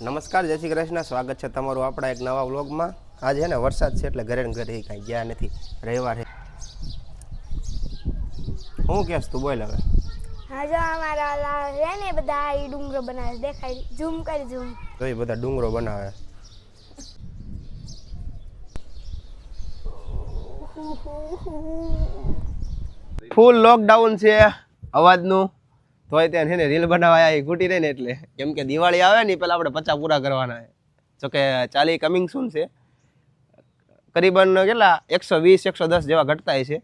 નમસ્કાર જય શ્રી કૃષ્ણ. સ્વાગત છે તમારું આપણા એક નવા વ્લોગમાં. આજે છે ને વરસાદ છે એટલે ઘરે ઘરે કાંઈ ગયા નથી. રવિવારે હું કહેશ તું બોલ હવે. હા જો અમારા ઓલા છે ને બધા એ ડુંગરો બનાવે દેખાય. ઝૂમ કરી ઝૂમ. તો એ બધા ડુંગરો બનાવે. ફૂલ લોકડાઉન છે. અવાજનું? તોય ત્યાં છે ને રીલ બનાવવા એ ખૂટી રહી ને એટલે. કેમ કે દિવાળી આવે ને પહેલાં આપણે પચાસ પૂરા કરવાના છે. જોકે ચાલી કમિંગ શું છે. કરીબન કેટલા? એકસો વીસ, એકસો દસ જેવા ઘટતા છે.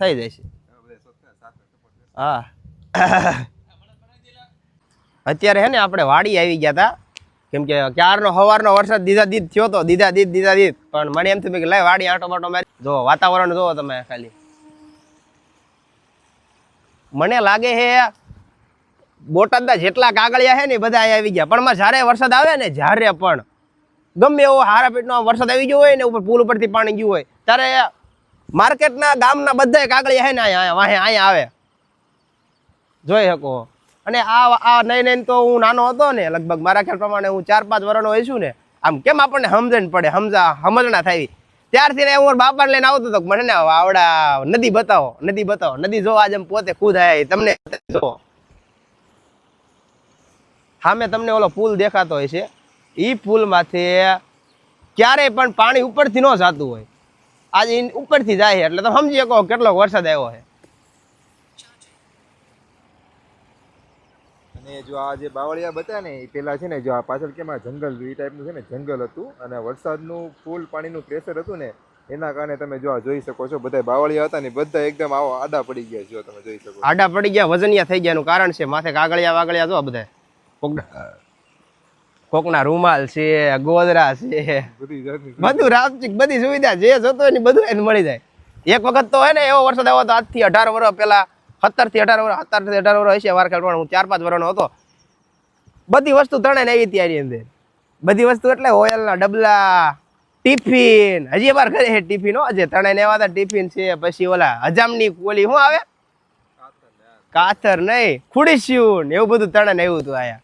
થઈ જાય છે. હા. અત્યારે હે ને આપણે વાડી આવી ગયા હતા કેમ કે ક્યારનો સવારનો વરસાદ દીધા દીધ થયો તો દીધા દીધ દીધા દીધ. પણ મને એમ થયું કે લાય વાડી આંટો માટો મારી. જો વાતાવરણ જોવો તમે ખાલી. મને લાગે છે બોટાદના જેટલા કાગળિયા છે ને બધા આવી ગયા. પણ જ્યારે વરસાદ આવે ને, જ્યારે પણ ગમે એવો હારા પેટનો વરસાદ આવી ગયો હોય ને, ઉપર પુલ ઉપરથી પાણી ગયું હોય, ત્યારે માર્કેટના ગામના બધા કાગળિયા છે ને અહીંયા વાહે અહીંયા આવે. જોઈ શકો. અને આ આ નહીં નહીં તો હું નાનો હતો ને, લગભગ મારા ખ્યાલ પ્રમાણે હું ચાર પાંચ વર્ષનો હોઈશું ને, આમ કેમ આપણને સમજણ પડે? સમજા, સમજણા થાય. ત્યારથી ને હું બાપાને લઈને આવતો હતો મને આવડા નદી બતાવો નદી બતાવો, નદી જો આજે પોતે ખુદ આયા તમને જો સામે તમને ઓલો પુલ દેખાતો હોય છે. એ પુલમાંથી ક્યારેય પણ પાણી ઉપરથી ન જાતું હોય. આજે ઉપરથી જાય એટલે તમે સમજી શકો કેટલો વરસાદ આવ્યો છે. અને જો આ જે બાવળિયા બતા ને એ પેલા છે ને જો આ પાછળ કેમ આ જંગલ એ ટાઈપનું છે ને જંગલ હતું. અને વરસાદનું ફૂલ પાણીનું પ્રેશર હતું ને એના કારણે તમે જો આ જોઈ શકો છો બધા બાવળિયા હતા ને બધા એકદમ આવો આડા પડી ગયા જો તમે જોઈ શકો આડા પડી ગયા વજનિયા થઈ ગયાનું કારણ છે માથે કાગળિયા વાગળિયા જો બધા કોકના રૂમાલ છે ગોદરા છે. બધી બધું રામચીક બધી સુવિધા જે જોતો હોય ને બધું એને મળી જાય. એક વખત તો હોય ને એવો વરસાદ આવ્યો તો આજથી અઢાર વર્ષ પહેલા સત્તરથી અઢાર વર્ષ સત્તરથી અઢાર વર્ષ હશે વાર ખ્યાલ હું ચાર પાંચ વર્ષનો હતો. બધી વસ્તુ ત્રણે ને આવી ત્યારી અંદર. બધી વસ્તુ એટલે ઓઇલના ડબલા ટિફિન. હજી વાર ઘરે છે ટિફિન. હો જે ત્રણે ને એવા ટિફિન છે પછી ઓલા હજામની કોલી શું આવે? કાથર નહીં ખુડીસ્યું ને એવું બધું ત્રણે ને આવ્યું હતું આયા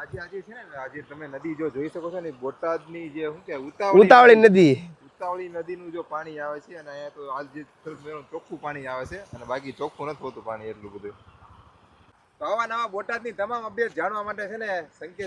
આજે આજે છે ને આજે તમે નદી જો જોઈ શકો છો ને બોટાદની જે શું કે ઉતાવળી ઉતાવળી નદી. ઉતાવળી નદીનું જો પાણી આવે છે અને અહીંયા તો આજ જે ચોખ્ખું પાણી આવે છે અને બાકી ચોખ્ખું નથી હોતું પાણી એટલું બધું. તો આવા નવા બોટાદની તમામ અપડેટ જાણવા માટે છે ને છે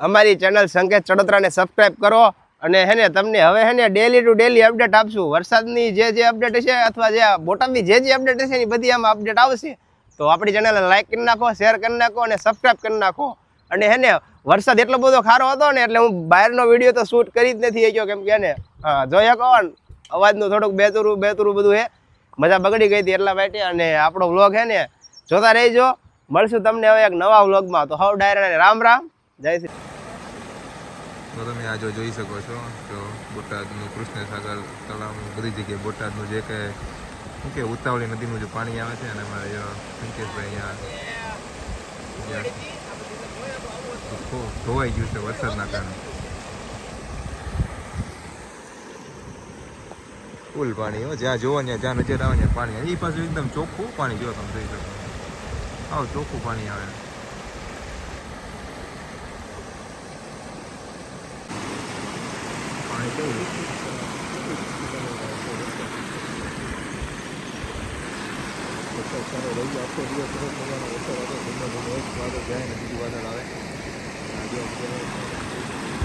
અમારી ચેનલ સંકેત ચડોતરાને સબસ્ક્રાઇબ કરો અને હે ને તમને હવે હે ને ડેલી ટુ ડેલી અપડેટ આપશું. વરસાદની જે જે અપડેટ છે અથવા જે બોટાદની જે જે અપડેટ છે એ બધી આમાં અપડેટ આવશે. તો આપણી ચેનલને લાઇક કરી નાખો શેર કરી નાખો અને સબસ્ક્રાઇબ કરી નાખો. અને હે ને, વરસાદ એટલો બધો ખારો હતો ને, એટલે હું બહારનો વીડિયો તો શૂટ કરી જ નથી કેમ કે ને, હા જોઈ શકો ને, અવાજનું થોડુંક બેતુરું બેતુરું બધું હે. મજા બગડી ગઈ હતી એટલા માટે. અને આપણો વ્લોગ હે ને, જોતા રહેજો. મળશું તમને હવે એક નવા વ્લોગમાં તો હવ ડાયરા રામ રામ. જય શ્રી તો તમે આ જોઈ શકો છો તો બોટાદનું કૃષ્ણસાગર તળાવ, બધી જગ્યાએ બોટાદનું જે કે, શું કે, ઉતાવળી નદીનું જે પાણી આવે છે અને અમારે જો સંકેતભાઈ અહીંયા ધોવાઈ ગયું છે વરસાદના કારણે. ફૂલ પાણી, હો, જ્યાં જોવો ને જ્યાં નજર આવે ને પાણી એ પાછું એકદમ ચોખ્ખું પાણી જો તમે જોઈ શકો. આવ, ચોખ્ખું પાણી આવે. પાણી કેવું સારો રહી આખો દિવસ વાદળ જાય ને બીજું વાદળ આવે. Yeah, yeah, yeah.